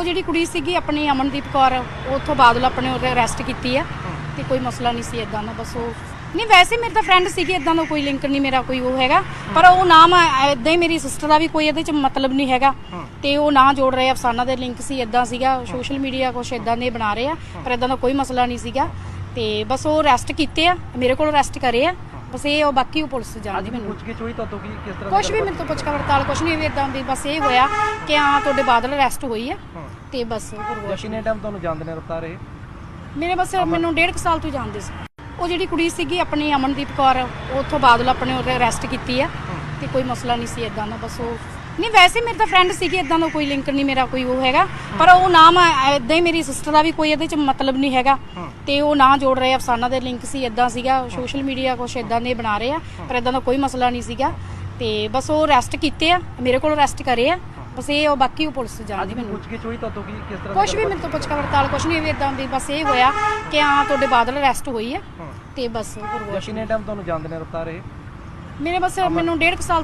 ਉਹ ਜਿਹੜੀ ਕੁੜੀ ਸੀਗੀ ਆਪਣੀ ਅਮਨਦੀਪ ਕੌਰ ਉਹ ਉੱਥੋਂ ਬਾਦਲ ਆਪਣੇ ਉਹਦੇ ਅਰੈਸਟ ਕੀਤੀ ਆ ਤੇ ਕੋਈ ਮਸਲਾ ਨਹੀਂ ਸੀ ਇਦਾਂ ਦਾ ਬਸ ਉਹ ਨਹੀਂ ਵੈਸੇ ਮੇਰੇ ਤਾਂ ਫਰੈਂਡ ਸੀਗੀ ਇਦਾਂ ਦਾ ਕੋਈ ਲਿੰਕ ਨਹੀਂ ਮੇਰਾ ਕੋਈ ਉਹ ਹੈਗਾ। ਪਰ ਉਹ ਨਾਮ ਇਦਾਂ ਹੀ ਮੇਰੀ ਸਿਸਟਰ ਦਾ ਵੀ ਕੋਈ ਇਹਦੇ ਚ ਮਤਲਬ ਨਹੀਂ ਹੈਗਾ। ਤੇ ਉਹ ਨਾਂ ਜੋੜ ਰਹੇ ਅਫਸਾਨਾ ਦੇ ਲਿੰਕ ਸੀ ਇਦਾਂ ਸੀਗਾ। ਸੋਸ਼ਲ ਮੀਡੀਆ ਕੁਛ ਇਦਾਂ ਦੇ ਬਣਾ ਰਹੇ ਆ ਪਰ ਇਦਾਂ ਦਾ ਕੋਈ ਮਸਲਾ ਨਹੀਂ ਸੀਗਾ। ਤੇ ਬਸ ਉਹ ਅਰੈਸਟ ਕੀਤੇ ਆ ਮੇਰੇ ਕੋਲ ਅਰੈਸਟ ਕਰੇ ਆ। ਬਸ ਇਹ ਉਹ ਬਾਕੀ ਉਹ ਪੁਲਿਸ ਜਾਣਦੀ ਮੈਨੂੰ। ਪੁੱਛ ਕੇ ਚੋਈ ਤੁਹਾਨੂੰ ਕੀ ਕਿਸ ਤਰ੍ਹਾਂ ਕੁਛ ਵੀ ਮੈਨੂੰ ਤੋਂ ਪੁੱਛ ਪੜਤਾਲ ਕੁਛ ਨਹੀਂ ਵੀ ਇਦਾਂ ਦੀ ਬਸ ਇਹ ਹੋਇਆ ਕਿ ਹਾਂ ਤੁਹਾਡੇ ਬਾਦਲ ਅਰੈਸਟ ਹੋਈ ਆ ਹਾਂ। ਤੇ ਬਸ ਹੋਰ ਕਿੰਨੇ ਟਾਈਮ ਤੁਹਾਨੂੰ ਜਾਣਦੇ ਨੇ ਰਫਤਾਰ ਇਹ? ਮੇਰੇ ਬਸ ਮੈਨੂੰ ਡੇਢ ਸਾਲ ਤੋਂ ਜਾਣਦੇ ਸੀ। ਉਹ ਜਿਹੜੀ ਕੁੜੀ ਸੀਗੀ ਆਪਣੀ ਅਮਨਦੀਪ ਕੌਰ ਉਹ ਉੱਥੋਂ ਬਾਦਲ ਆਪਣੇ ਉਹਦੇ ਅਰੈਸਟ ਕੀਤੀ ਆ। ਤੇ ਕੋਈ ਮਸਲਾ ਨਹੀਂ ਸੀ ਇਦਾਂ ਦਾ ਬਸ ਉਹ ਨਹੀਂ ਵੈਸੇ ਮੇਰੇ ਤਾਂ ਫਰੈਂਡ ਸੀਗੀ ਇਦਾਂ ਦਾ ਕੋਈ ਲਿੰਕ ਨਹੀਂ ਮੇਰਾ ਕੋਈ ਉਹ ਹੈਗਾ। ਪਰ ਉਹ ਨਾਮ ਇਦਾਂ ਹੀ ਮੇਰੀ ਸਿਸਟਰ ਦਾ ਵੀ ਕੋਈ ਇਹਦੇ ਚ ਮਤਲਬ ਨਹੀਂ ਹੈਗਾ। ਤੇ ਉਹ ਨਾਂ ਜੋੜ ਰਹੇ ਆ ਅਫਸਾਨਾ ਦੇ ਲਿੰਕ ਸੀ ਇਦਾਂ ਸੀਗਾ। ਸੋਸ਼ਲ ਮੀਡੀਆ ਕੁਛ ਇਦਾਂ ਦੇ ਬਣਾ ਰਹੇ ਆ ਪਰ ਇਦਾਂ ਦਾ ਕੋਈ ਮਸਲਾ ਨਹੀਂ ਸੀਗਾ। ਤੇ ਬਸ ਉਹ ਅਰੈਸਟ ਕੀਤੇ ਆ ਮੇਰੇ ਕੋਲ ਅਰੈਸਟ ਕਰੇ ਆ। ਬਸ ਇਹ ਉਹ ਬਾਕੀ ਉਹ ਪੁਲਿਸ ਜਾਣਦੀ ਮੈਨੂੰ। ਪੁੱਛ ਕੇ ਚੋਈ ਤੁਹਾਨੂੰ ਕੀ ਕਿਸ ਤਰ੍ਹਾਂ ਕੁਛ ਵੀ ਮੈਨੂੰ ਤੋਂ ਪੁੱਛ ਪੜਤਾਲ ਕੁਛ ਨਹੀਂ ਵੀ ਇਦਾਂ ਦੀ ਬਸ ਇਹ ਹੋਇਆ ਕਿ ਹਾਂ ਤੁਹਾਡੇ ਬਾਦਲ ਅਰੈਸਟ ਹੋਈ ਆ। ਹਾਂ। ਤੇ ਬਸ ਹੋਰ ਕਿੰਨੇ ਟਾਈਮ ਤੁਹਾਨੂੰ ਜਾਣਦੇ ਨੇ ਰਫਤਾਰ ਇਹ? ਮੇਰੇ ਬਸ ਮੈਨੂੰ ਡੇਢ ਕੁ ਸਾਲ ਤੋਂ